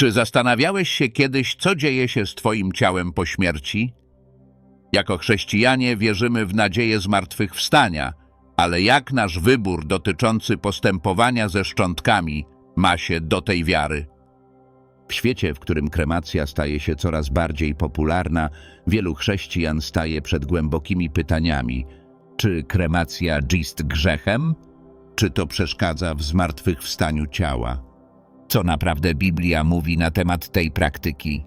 Czy zastanawiałeś się kiedyś, co dzieje się z Twoim ciałem po śmierci? Jako chrześcijanie wierzymy w nadzieję zmartwychwstania, ale jak nasz wybór dotyczący postępowania ze szczątkami ma się do tej wiary? W świecie, w którym kremacja staje się coraz bardziej popularna, wielu chrześcijan staje przed głębokimi pytaniami: czy kremacja jest grzechem? Czy to przeszkadza w zmartwychwstaniu ciała? Co naprawdę Biblia mówi na temat tej praktyki?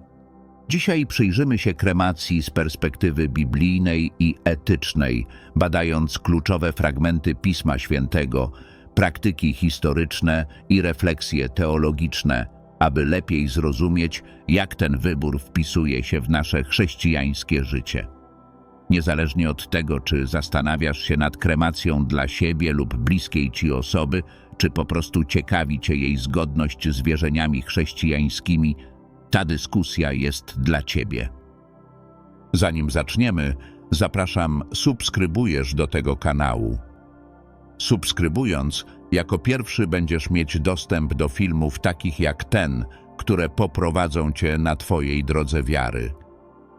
Dzisiaj przyjrzymy się kremacji z perspektywy biblijnej i etycznej, badając kluczowe fragmenty Pisma Świętego, praktyki historyczne i refleksje teologiczne, aby lepiej zrozumieć, jak ten wybór wpisuje się w nasze chrześcijańskie życie. Niezależnie od tego, czy zastanawiasz się nad kremacją dla siebie lub bliskiej ci osoby, czy po prostu ciekawi cię jej zgodność z wierzeniami chrześcijańskimi, ta dyskusja jest dla ciebie. Zanim zaczniemy, zapraszam, subskrybujesz do tego kanału. Subskrybując, jako pierwszy będziesz mieć dostęp do filmów takich jak ten, które poprowadzą cię na twojej drodze wiary.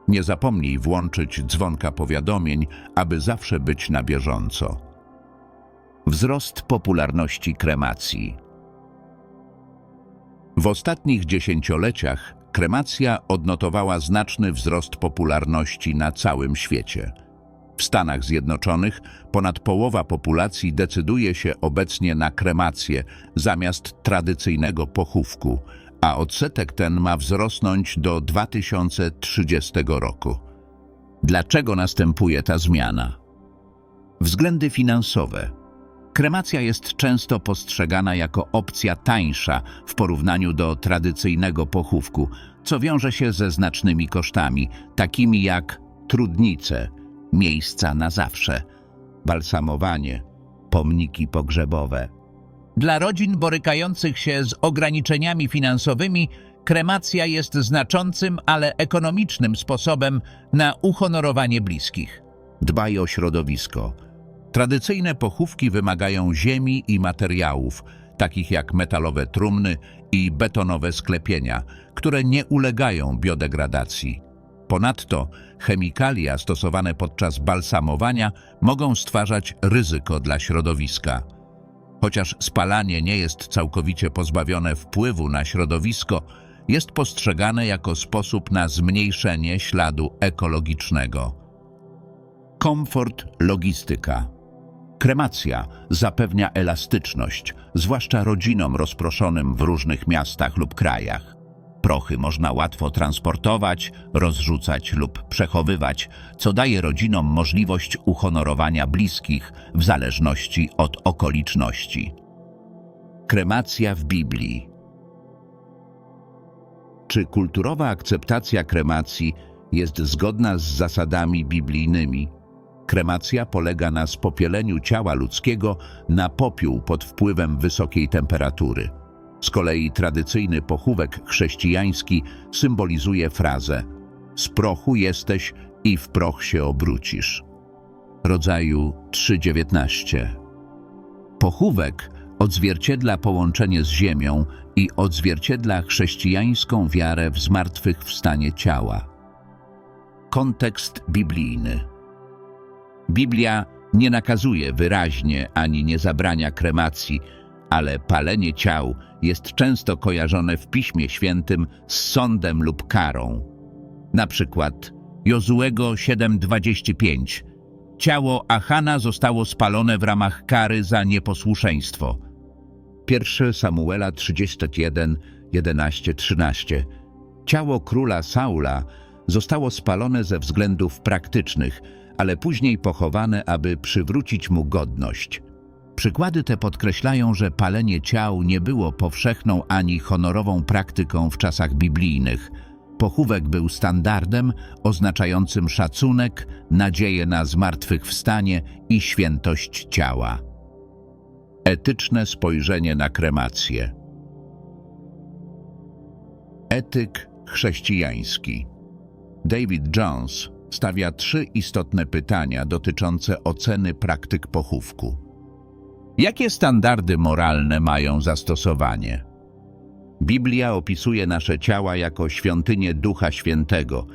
Nie zapomnij włączyć dzwonka powiadomień, aby zawsze być na bieżąco. Wzrost popularności kremacji. W ostatnich dziesięcioleciach kremacja odnotowała znaczny wzrost popularności na całym świecie. W Stanach Zjednoczonych ponad połowa populacji decyduje się obecnie na kremację zamiast tradycyjnego pochówku, a odsetek ten ma wzrosnąć do 2030 roku. Dlaczego następuje ta zmiana? Względy finansowe. Kremacja jest często postrzegana jako opcja tańsza w porównaniu do tradycyjnego pochówku, co wiąże się ze znacznymi kosztami, takimi jak trudnice, miejsca na zawsze, balsamowanie, pomniki pogrzebowe. Dla rodzin borykających się z ograniczeniami finansowymi, kremacja jest znaczącym, ale ekonomicznym sposobem na uhonorowanie bliskich. Dbaj o środowisko. Tradycyjne pochówki wymagają ziemi i materiałów, takich jak metalowe trumny i betonowe sklepienia, które nie ulegają biodegradacji. Ponadto chemikalia stosowane podczas balsamowania mogą stwarzać ryzyko dla środowiska. Chociaż spalanie nie jest całkowicie pozbawione wpływu na środowisko, jest postrzegane jako sposób na zmniejszenie śladu ekologicznego. Komfort logistyka. Kremacja zapewnia elastyczność, zwłaszcza rodzinom rozproszonym w różnych miastach lub krajach. Prochy można łatwo transportować, rozrzucać lub przechowywać, co daje rodzinom możliwość uhonorowania bliskich w zależności od okoliczności. Kremacja w Biblii. Czy kulturowa akceptacja kremacji jest zgodna z zasadami biblijnymi? Kremacja polega na spopieleniu ciała ludzkiego na popiół pod wpływem wysokiej temperatury. Z kolei tradycyjny pochówek chrześcijański symbolizuje frazę z prochu jesteś i w proch się obrócisz. Rodzaju 3.19 Pochówek odzwierciedla połączenie z ziemią i odzwierciedla chrześcijańską wiarę w zmartwychwstanie ciała. Kontekst biblijny Biblia nie nakazuje wyraźnie ani nie zabrania kremacji, ale palenie ciał jest często kojarzone w Piśmie Świętym z sądem lub karą. Na przykład Jozuego 7:25 Ciało Achana zostało spalone w ramach kary za nieposłuszeństwo. 1 Samuela 31, 11, 13 Ciało króla Saula zostało spalone ze względów praktycznych, ale później pochowane, aby przywrócić mu godność. Przykłady te podkreślają, że palenie ciał nie było powszechną ani honorową praktyką w czasach biblijnych. Pochówek był standardem oznaczającym szacunek, nadzieję na zmartwychwstanie i świętość ciała. Etyczne spojrzenie na kremację. Etyk chrześcijański. David Jones stawia trzy istotne pytania dotyczące oceny praktyk pochówku. Jakie standardy moralne mają zastosowanie? Biblia opisuje nasze ciała jako świątynię Ducha Świętego.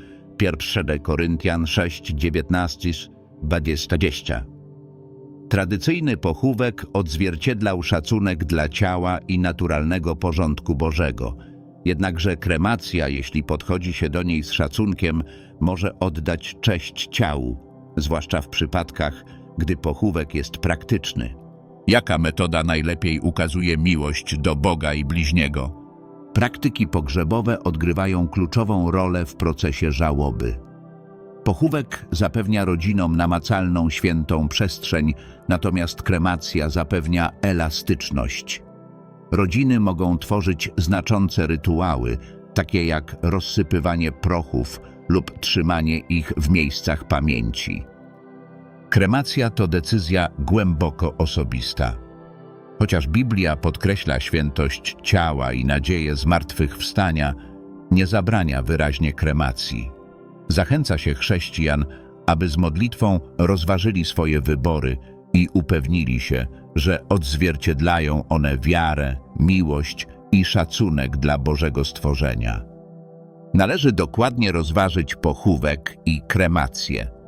1 Koryntian 6, 19, 20. Tradycyjny pochówek odzwierciedlał szacunek dla ciała i naturalnego porządku Bożego. Jednakże kremacja, jeśli podchodzi się do niej z szacunkiem, może oddać cześć ciału, zwłaszcza w przypadkach, gdy pochówek jest praktyczny. Jaka metoda najlepiej ukazuje miłość do Boga i bliźniego? Praktyki pogrzebowe odgrywają kluczową rolę w procesie żałoby. Pochówek zapewnia rodzinom namacalną, świętą przestrzeń, natomiast kremacja zapewnia elastyczność. Rodziny mogą tworzyć znaczące rytuały, takie jak rozsypywanie prochów lub trzymanie ich w miejscach pamięci. Kremacja to decyzja głęboko osobista. Chociaż Biblia podkreśla świętość ciała i nadzieję zmartwychwstania, nie zabrania wyraźnie kremacji. Zachęca się chrześcijan, aby z modlitwą rozważyli swoje wybory i upewnili się, że odzwierciedlają one wiarę, miłość i szacunek dla Bożego stworzenia. Należy dokładnie rozważyć pochówek i kremację.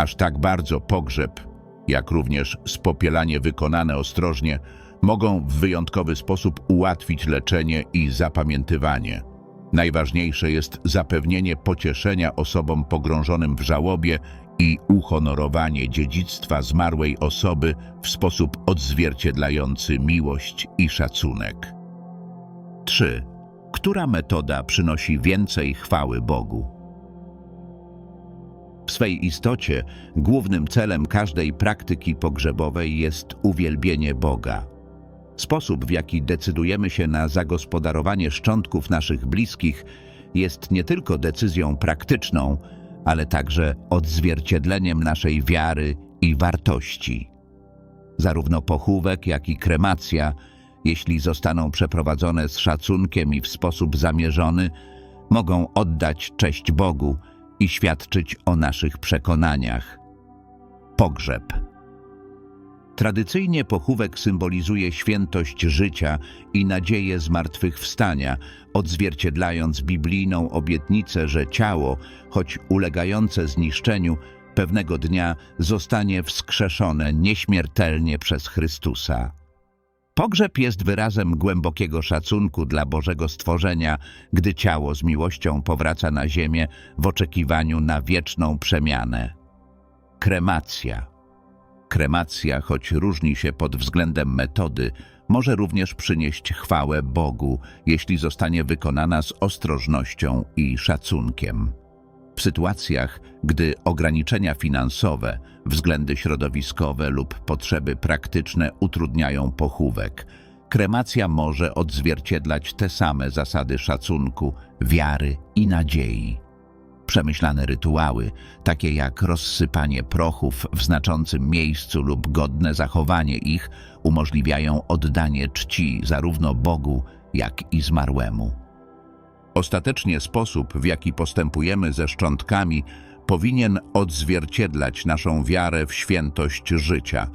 Aż tak bardzo pogrzeb, jak również spopielanie wykonane ostrożnie, mogą w wyjątkowy sposób ułatwić leczenie i zapamiętywanie. Najważniejsze jest zapewnienie pocieszenia osobom pogrążonym w żałobie i uhonorowanie dziedzictwa zmarłej osoby w sposób odzwierciedlający miłość i szacunek. 3. Która metoda przynosi więcej chwały Bogu? W swej istocie głównym celem każdej praktyki pogrzebowej jest uwielbienie Boga. Sposób, w jaki decydujemy się na zagospodarowanie szczątków naszych bliskich, jest nie tylko decyzją praktyczną, ale także odzwierciedleniem naszej wiary i wartości. Zarówno pochówek, jak i kremacja, jeśli zostaną przeprowadzone z szacunkiem i w sposób zamierzony, mogą oddać cześć Bogu i świadczyć o naszych przekonaniach. Pogrzeb. Tradycyjnie pochówek symbolizuje świętość życia i nadzieję zmartwychwstania, odzwierciedlając biblijną obietnicę, że ciało, choć ulegające zniszczeniu, pewnego dnia zostanie wskrzeszone nieśmiertelnie przez Chrystusa. Pogrzeb jest wyrazem głębokiego szacunku dla Bożego stworzenia, gdy ciało z miłością powraca na ziemię w oczekiwaniu na wieczną przemianę. Kremacja. Kremacja, choć różni się pod względem metody, może również przynieść chwałę Bogu, jeśli zostanie wykonana z ostrożnością i szacunkiem. W sytuacjach, gdy ograniczenia finansowe, względy środowiskowe lub potrzeby praktyczne utrudniają pochówek, kremacja może odzwierciedlać te same zasady szacunku, wiary i nadziei. Przemyślane rytuały, takie jak rozsypanie prochów w znaczącym miejscu lub godne zachowanie ich, umożliwiają oddanie czci zarówno Bogu, jak i zmarłemu. Ostatecznie sposób, w jaki postępujemy ze szczątkami, powinien odzwierciedlać naszą wiarę w świętość życia,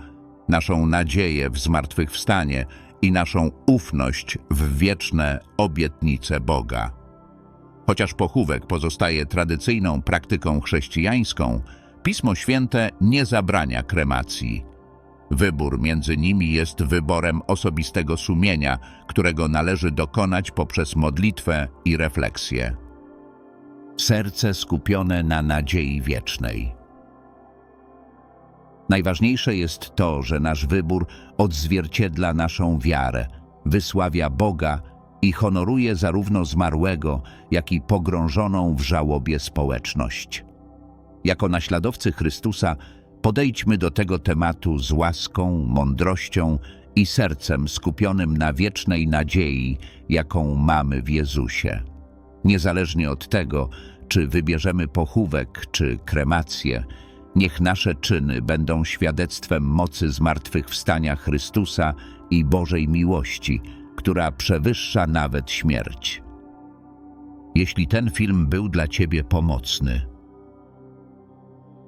naszą nadzieję w zmartwychwstanie i naszą ufność w wieczne obietnice Boga. Chociaż pochówek pozostaje tradycyjną praktyką chrześcijańską, Pismo Święte nie zabrania kremacji. Wybór między nimi jest wyborem osobistego sumienia, którego należy dokonać poprzez modlitwę i refleksję. Serce skupione na nadziei wiecznej. Najważniejsze jest to, że nasz wybór odzwierciedla naszą wiarę, wysławia Boga i honoruje zarówno zmarłego, jak i pogrążoną w żałobie społeczność. Jako naśladowcy Chrystusa podejdźmy do tego tematu z łaską, mądrością i sercem skupionym na wiecznej nadziei, jaką mamy w Jezusie. Niezależnie od tego, czy wybierzemy pochówek czy kremację, niech nasze czyny będą świadectwem mocy zmartwychwstania Chrystusa i Bożej miłości, która przewyższa nawet śmierć. Jeśli ten film był dla Ciebie pomocny,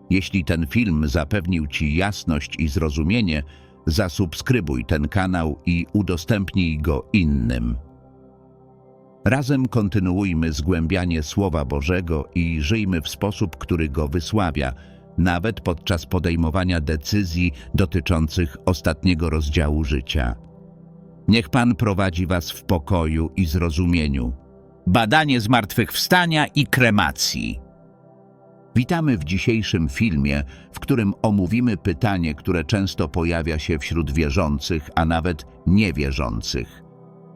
jeśli ten film zapewnił Ci jasność i zrozumienie, zasubskrybuj ten kanał i udostępnij go innym. Razem kontynuujmy zgłębianie Słowa Bożego i żyjmy w sposób, który go wysławia, nawet podczas podejmowania decyzji dotyczących ostatniego rozdziału życia. Niech Pan prowadzi Was w pokoju i zrozumieniu. Badanie zmartwychwstania i kremacji. Witamy w dzisiejszym filmie, w którym omówimy pytanie, które często pojawia się wśród wierzących, a nawet niewierzących.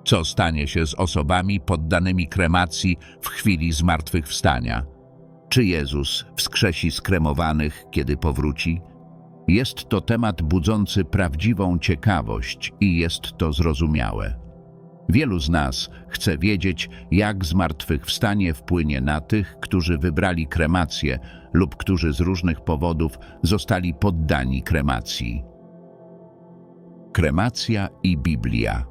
Co stanie się z osobami poddanymi kremacji w chwili zmartwychwstania? Czy Jezus wskrzesi skremowanych, kiedy powróci? Jest to temat budzący prawdziwą ciekawość i jest to zrozumiałe. Wielu z nas chce wiedzieć, jak zmartwychwstanie wpłynie na tych, którzy wybrali kremację lub którzy z różnych powodów zostali poddani kremacji. Kremacja i Biblia.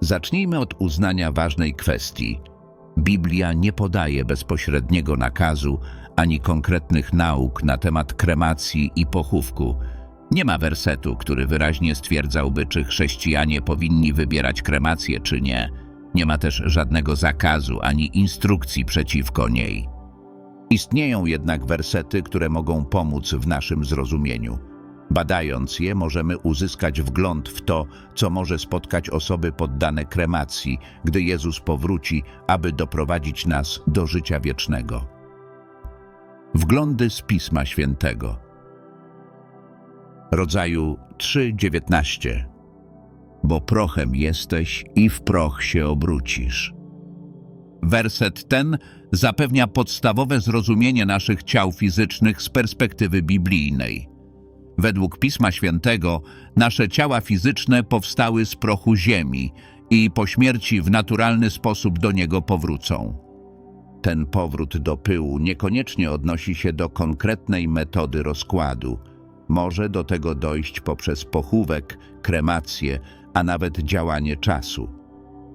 Zacznijmy od uznania ważnej kwestii. Biblia nie podaje bezpośredniego nakazu ani konkretnych nauk na temat kremacji i pochówku. Nie ma wersetu, który wyraźnie stwierdzałby, czy chrześcijanie powinni wybierać kremację, czy nie. Nie ma też żadnego zakazu ani instrukcji przeciwko niej. Istnieją jednak wersety, które mogą pomóc w naszym zrozumieniu. Badając je, możemy uzyskać wgląd w to, co może spotkać osoby poddane kremacji, gdy Jezus powróci, aby doprowadzić nas do życia wiecznego. Wglądy z Pisma Świętego. Rodzaju 3:19. Bo prochem jesteś i w proch się obrócisz. Werset ten zapewnia podstawowe zrozumienie naszych ciał fizycznych z perspektywy biblijnej. Według Pisma Świętego nasze ciała fizyczne powstały z prochu ziemi i po śmierci w naturalny sposób do niego powrócą. Ten powrót do pyłu niekoniecznie odnosi się do konkretnej metody rozkładu. Może do tego dojść poprzez pochówek, kremację, a nawet działanie czasu.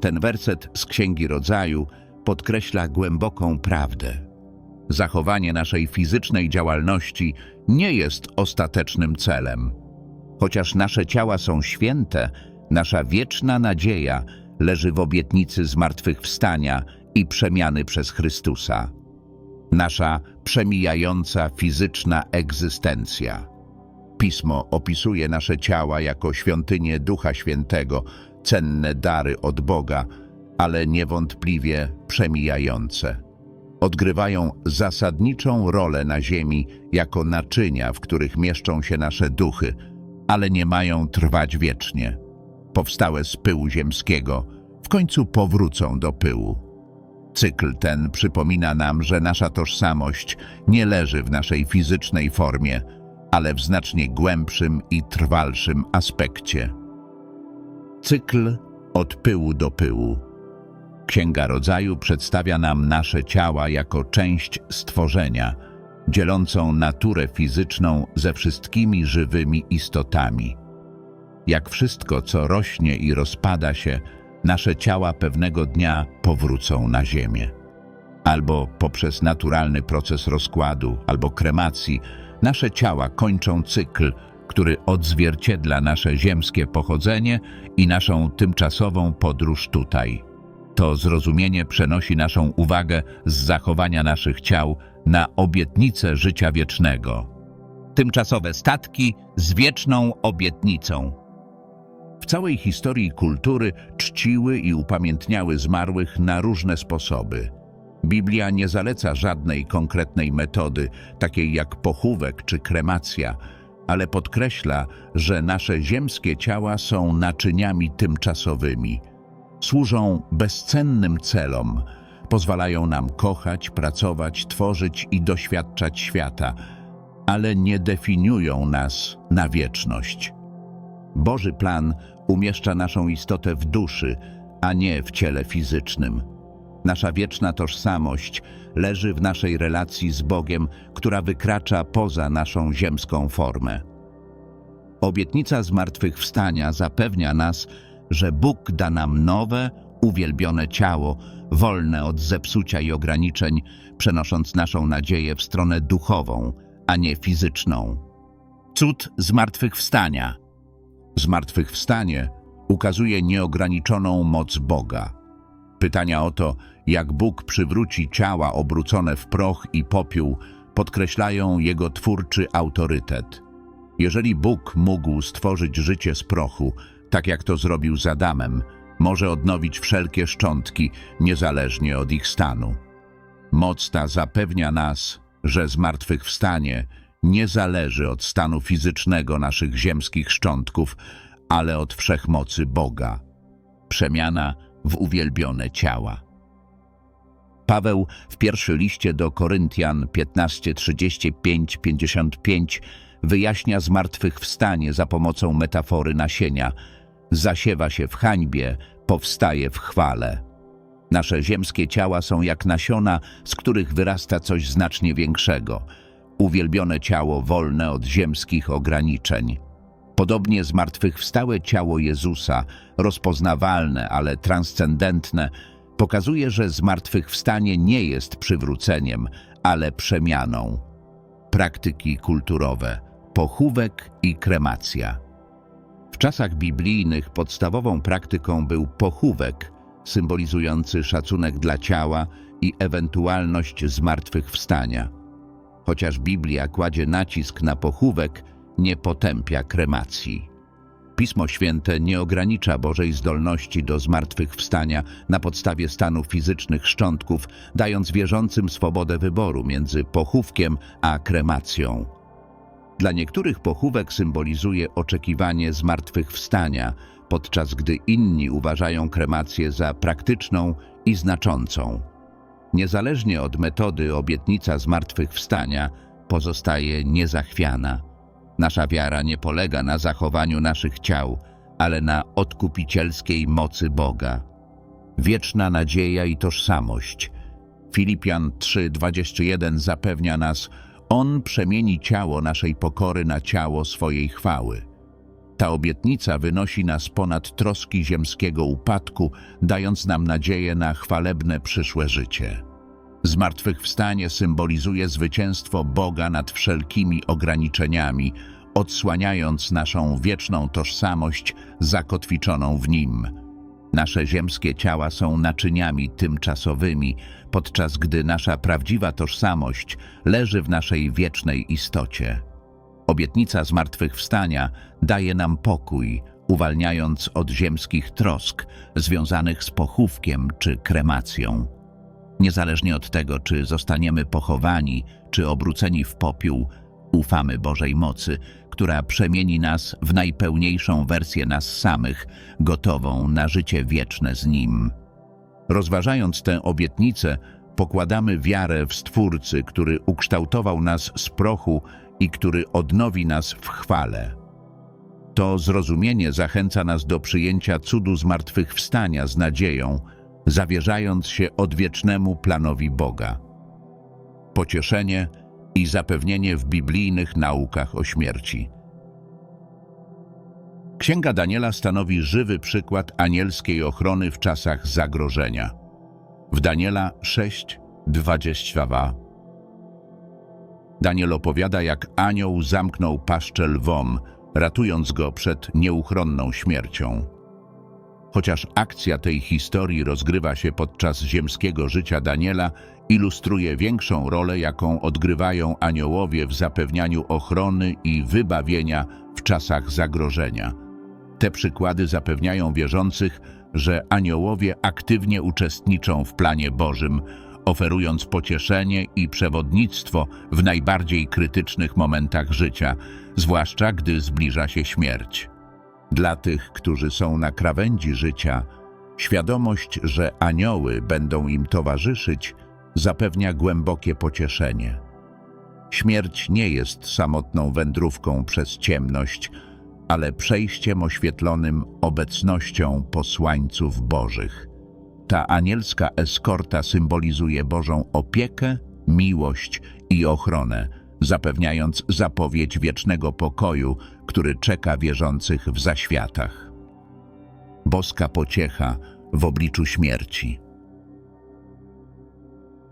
Ten werset z Księgi Rodzaju podkreśla głęboką prawdę. Zachowanie naszej fizycznej działalności nie jest ostatecznym celem. Chociaż nasze ciała są święte, nasza wieczna nadzieja leży w obietnicy zmartwychwstania i przemiany przez Chrystusa. Nasza przemijająca fizyczna egzystencja. Pismo opisuje nasze ciała jako świątynię Ducha Świętego, cenne dary od Boga, ale niewątpliwie przemijające odgrywają zasadniczą rolę na Ziemi jako naczynia, w których mieszczą się nasze duchy, ale nie mają trwać wiecznie. Powstałe z pyłu ziemskiego w końcu powrócą do pyłu. Cykl ten przypomina nam, że nasza tożsamość nie leży w naszej fizycznej formie, ale w znacznie głębszym i trwalszym aspekcie. Cykl od pyłu do pyłu. Księga Rodzaju przedstawia nam nasze ciała jako część stworzenia, dzielącą naturę fizyczną ze wszystkimi żywymi istotami. Jak wszystko, co rośnie i rozpada się, nasze ciała pewnego dnia powrócą na ziemię. Albo poprzez naturalny proces rozkładu, albo kremacji, nasze ciała kończą cykl, który odzwierciedla nasze ziemskie pochodzenie i naszą tymczasową podróż tutaj. To zrozumienie przenosi naszą uwagę z zachowania naszych ciał na obietnicę życia wiecznego. Tymczasowe statki z wieczną obietnicą. W całej historii kultury czciły i upamiętniały zmarłych na różne sposoby. Biblia nie zaleca żadnej konkretnej metody, takiej jak pochówek czy kremacja, ale podkreśla, że nasze ziemskie ciała są naczyniami tymczasowymi – służą bezcennym celom, pozwalają nam kochać, pracować, tworzyć i doświadczać świata, ale nie definiują nas na wieczność. Boży plan umieszcza naszą istotę w duszy, a nie w ciele fizycznym. Nasza wieczna tożsamość leży w naszej relacji z Bogiem, która wykracza poza naszą ziemską formę. Obietnica zmartwychwstania zapewnia nas, że Bóg da nam nowe, uwielbione ciało, wolne od zepsucia i ograniczeń, przenosząc naszą nadzieję w stronę duchową, a nie fizyczną. Cud zmartwychwstania. Zmartwychwstanie ukazuje nieograniczoną moc Boga. Pytania o to, jak Bóg przywróci ciała obrócone w proch i popiół, podkreślają Jego twórczy autorytet. Jeżeli Bóg mógł stworzyć życie z prochu, tak jak to zrobił z Adamem, może odnowić wszelkie szczątki, niezależnie od ich stanu. Moc ta zapewnia nas, że zmartwychwstanie nie zależy od stanu fizycznego naszych ziemskich szczątków, ale od wszechmocy Boga. Przemiana w uwielbione ciała. Paweł w pierwszym liście do Koryntian 15:35-55 wyjaśnia zmartwychwstanie za pomocą metafory nasienia. Zasiewa się w hańbie, powstaje w chwale. Nasze ziemskie ciała są jak nasiona, z których wyrasta coś znacznie większego. Uwielbione ciało wolne od ziemskich ograniczeń. Podobnie zmartwychwstałe ciało Jezusa, rozpoznawalne, ale transcendentne, pokazuje, że zmartwychwstanie nie jest przywróceniem, ale przemianą. Praktyki kulturowe, pochówek i kremacja. W czasach biblijnych podstawową praktyką był pochówek, symbolizujący szacunek dla ciała i ewentualność zmartwychwstania. Chociaż Biblia kładzie nacisk na pochówek, nie potępia kremacji. Pismo Święte nie ogranicza Bożej zdolności do zmartwychwstania na podstawie stanu fizycznych szczątków, dając wierzącym swobodę wyboru między pochówkiem a kremacją. Dla niektórych pochówek symbolizuje oczekiwanie zmartwychwstania, podczas gdy inni uważają kremację za praktyczną i znaczącą. Niezależnie od metody obietnica zmartwychwstania pozostaje niezachwiana. Nasza wiara nie polega na zachowaniu naszych ciał, ale na odkupicielskiej mocy Boga. Wieczna nadzieja i tożsamość. Filipian 3:21 zapewnia nas, On przemieni ciało naszej pokory na ciało swojej chwały. Ta obietnica wynosi nas ponad troski ziemskiego upadku, dając nam nadzieję na chwalebne przyszłe życie. Zmartwychwstanie symbolizuje zwycięstwo Boga nad wszelkimi ograniczeniami, odsłaniając naszą wieczną tożsamość zakotwiczoną w Nim. Nasze ziemskie ciała są naczyniami tymczasowymi, podczas gdy nasza prawdziwa tożsamość leży w naszej wiecznej istocie. Obietnica zmartwychwstania daje nam pokój, uwalniając od ziemskich trosk związanych z pochówkiem czy kremacją. Niezależnie od tego, czy zostaniemy pochowani, czy obróceni w popiół, ufamy Bożej mocy, która przemieni nas w najpełniejszą wersję nas samych, gotową na życie wieczne z Nim. Rozważając tę obietnicę, pokładamy wiarę w Stwórcy, który ukształtował nas z prochu i który odnowi nas w chwale. To zrozumienie zachęca nas do przyjęcia cudu zmartwychwstania z nadzieją, zawierzając się odwiecznemu planowi Boga. Pocieszenie i zapewnienie w biblijnych naukach o śmierci. Księga Daniela stanowi żywy przykład anielskiej ochrony w czasach zagrożenia. W Daniela 6:22 Daniel opowiada, jak anioł zamknął paszczę lwom, ratując go przed nieuchronną śmiercią. Chociaż akcja tej historii rozgrywa się podczas ziemskiego życia Daniela, ilustruje większą rolę, jaką odgrywają aniołowie w zapewnianiu ochrony i wybawienia w czasach zagrożenia. Te przykłady zapewniają wierzących, że aniołowie aktywnie uczestniczą w planie Bożym, oferując pocieszenie i przewodnictwo w najbardziej krytycznych momentach życia, zwłaszcza gdy zbliża się śmierć. Dla tych, którzy są na krawędzi życia, świadomość, że anioły będą im towarzyszyć, zapewnia głębokie pocieszenie. Śmierć nie jest samotną wędrówką przez ciemność, ale przejściem oświetlonym obecnością posłańców Bożych. Ta anielska eskorta symbolizuje Bożą opiekę, miłość i ochronę, zapewniając zapowiedź wiecznego pokoju, który czeka wierzących w zaświatach. Boska pociecha w obliczu śmierci.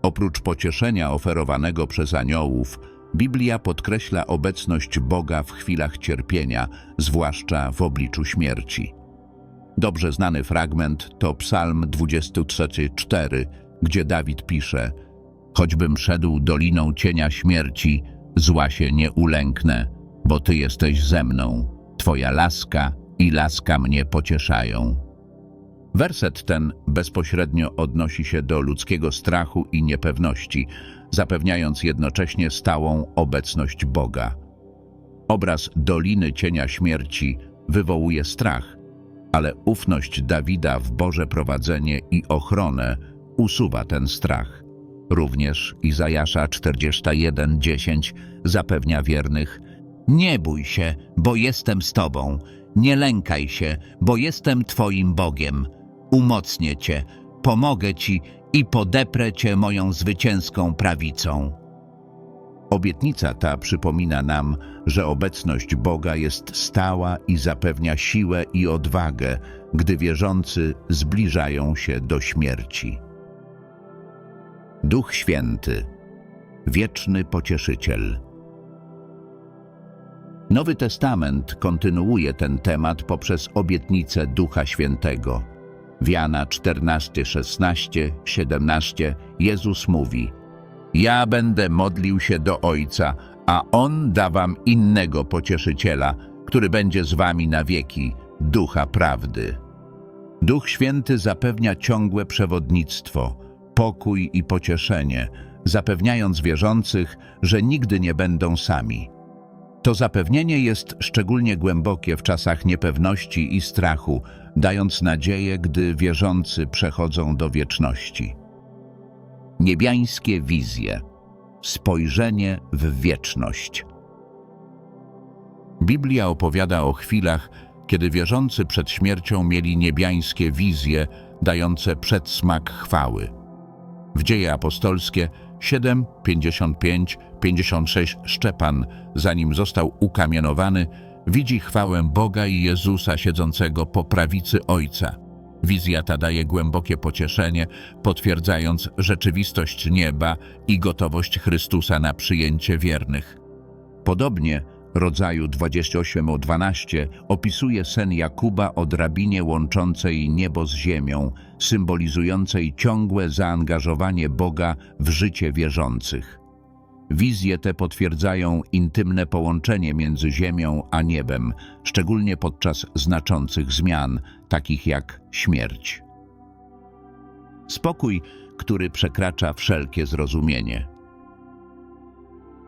Oprócz pocieszenia oferowanego przez aniołów, Biblia podkreśla obecność Boga w chwilach cierpienia, zwłaszcza w obliczu śmierci. Dobrze znany fragment to Psalm 23:4, gdzie Dawid pisze: Choćbym szedł doliną cienia śmierci, zła się nie ulęknę, bo Ty jesteś ze mną. Twoja laska i laska mnie pocieszają. Werset ten bezpośrednio odnosi się do ludzkiego strachu i niepewności, zapewniając jednocześnie stałą obecność Boga. Obraz Doliny Cienia Śmierci wywołuje strach, ale ufność Dawida w Boże prowadzenie i ochronę usuwa ten strach. Również Izajasza 41:10 zapewnia wiernych: Nie bój się, bo jestem z tobą. Nie lękaj się, bo jestem twoim Bogiem. Umocnię cię, pomogę ci i podeprę cię moją zwycięską prawicą. Obietnica ta przypomina nam, że obecność Boga jest stała i zapewnia siłę i odwagę, gdy wierzący zbliżają się do śmierci. Duch Święty, wieczny pocieszyciel. Nowy Testament kontynuuje ten temat poprzez obietnicę Ducha Świętego. W Jana 14, 16, 17 Jezus mówi: Ja będę modlił się do Ojca, a On da wam innego pocieszyciela, który będzie z wami na wieki, Ducha Prawdy. Duch Święty zapewnia ciągłe przewodnictwo, pokój i pocieszenie, zapewniając wierzących, że nigdy nie będą sami. To zapewnienie jest szczególnie głębokie w czasach niepewności i strachu, dając nadzieję, gdy wierzący przechodzą do wieczności. Niebiańskie wizje. Spojrzenie w wieczność. Biblia opowiada o chwilach, kiedy wierzący przed śmiercią mieli niebiańskie wizje dające przedsmak chwały. W dzieje apostolskie 7, 55, 56 Szczepan, zanim został ukamienowany, widzi chwałę Boga i Jezusa siedzącego po prawicy Ojca. Wizja ta daje głębokie pocieszenie, potwierdzając rzeczywistość nieba i gotowość Chrystusa na przyjęcie wiernych. Podobnie rodzaju 28 o 12 opisuje sen Jakuba o drabinie łączącej niebo z ziemią, symbolizującej ciągłe zaangażowanie Boga w życie wierzących. Wizje te potwierdzają intymne połączenie między ziemią a niebem, szczególnie podczas znaczących zmian, takich jak śmierć. Spokój, który przekracza wszelkie zrozumienie.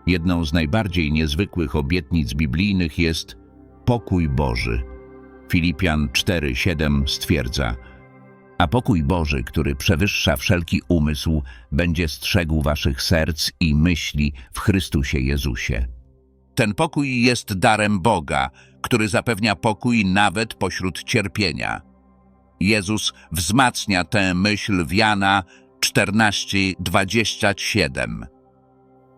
Jedną z najbardziej niezwykłych obietnic biblijnych jest pokój Boży. Filipian 4:7 stwierdza: A pokój Boży, który przewyższa wszelki umysł, będzie strzegł waszych serc i myśli w Chrystusie Jezusie. Ten pokój jest darem Boga, który zapewnia pokój nawet pośród cierpienia. Jezus wzmacnia tę myśl w Jana 14:27.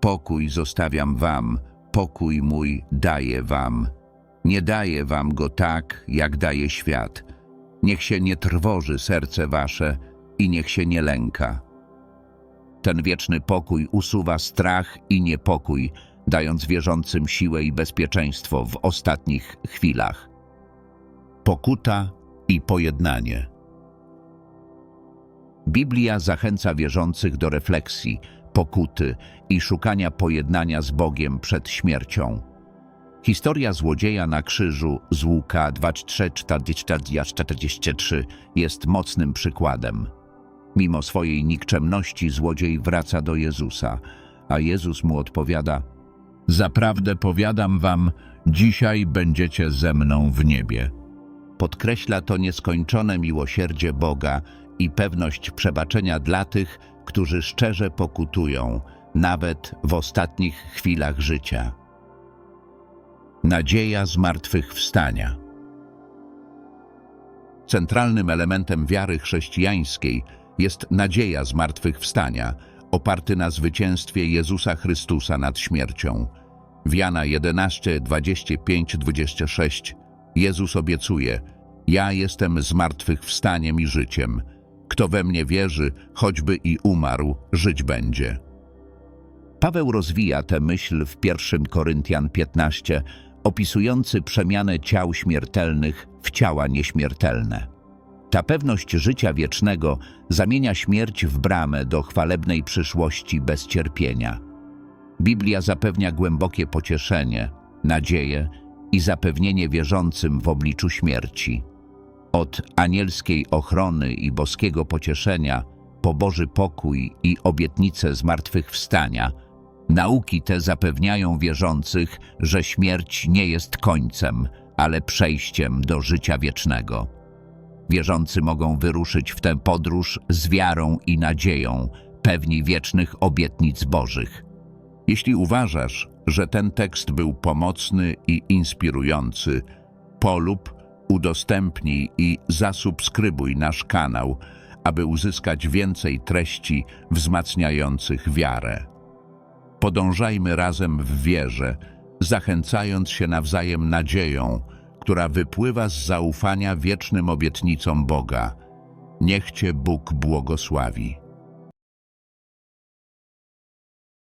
Pokój zostawiam wam, pokój mój daję wam. Nie daję wam go tak, jak daje świat. Niech się nie trwoży serce wasze i niech się nie lęka. Ten wieczny pokój usuwa strach i niepokój, dając wierzącym siłę i bezpieczeństwo w ostatnich chwilach. Pokuta i pojednanie. Biblia zachęca wierzących do refleksji, pokuty i szukania pojednania z Bogiem przed śmiercią. Historia złodzieja na krzyżu z Łuka 23-43 jest mocnym przykładem. Mimo swojej nikczemności złodziej wraca do Jezusa, a Jezus mu odpowiada: Zaprawdę powiadam wam, dzisiaj będziecie ze mną w niebie. Podkreśla to nieskończone miłosierdzie Boga i pewność przebaczenia dla tych, którzy szczerze pokutują, nawet w ostatnich chwilach życia. Nadzieja zmartwychwstania. Centralnym elementem wiary chrześcijańskiej jest nadzieja zmartwychwstania, oparty na zwycięstwie Jezusa Chrystusa nad śmiercią. W Jana 11, 25, 26 Jezus obiecuje: Ja jestem zmartwychwstaniem i życiem. Kto we mnie wierzy, choćby i umarł, żyć będzie. Paweł rozwija tę myśl w 1 Koryntian 15, opisujący przemianę ciał śmiertelnych w ciała nieśmiertelne. Ta pewność życia wiecznego zamienia śmierć w bramę do chwalebnej przyszłości bez cierpienia. Biblia zapewnia głębokie pocieszenie, nadzieję i zapewnienie wierzącym w obliczu śmierci. Od anielskiej ochrony i boskiego pocieszenia po Boży pokój i obietnicę zmartwychwstania, nauki te zapewniają wierzących, że śmierć nie jest końcem, ale przejściem do życia wiecznego. Wierzący mogą wyruszyć w tę podróż z wiarą i nadzieją, pewni wiecznych obietnic Bożych. Jeśli uważasz, że ten tekst był pomocny i inspirujący, polub, udostępnij i zasubskrybuj nasz kanał, aby uzyskać więcej treści wzmacniających wiarę. Podążajmy razem w wierze, zachęcając się nawzajem nadzieją, która wypływa z zaufania wiecznym obietnicom Boga. Niech Cię Bóg błogosławi.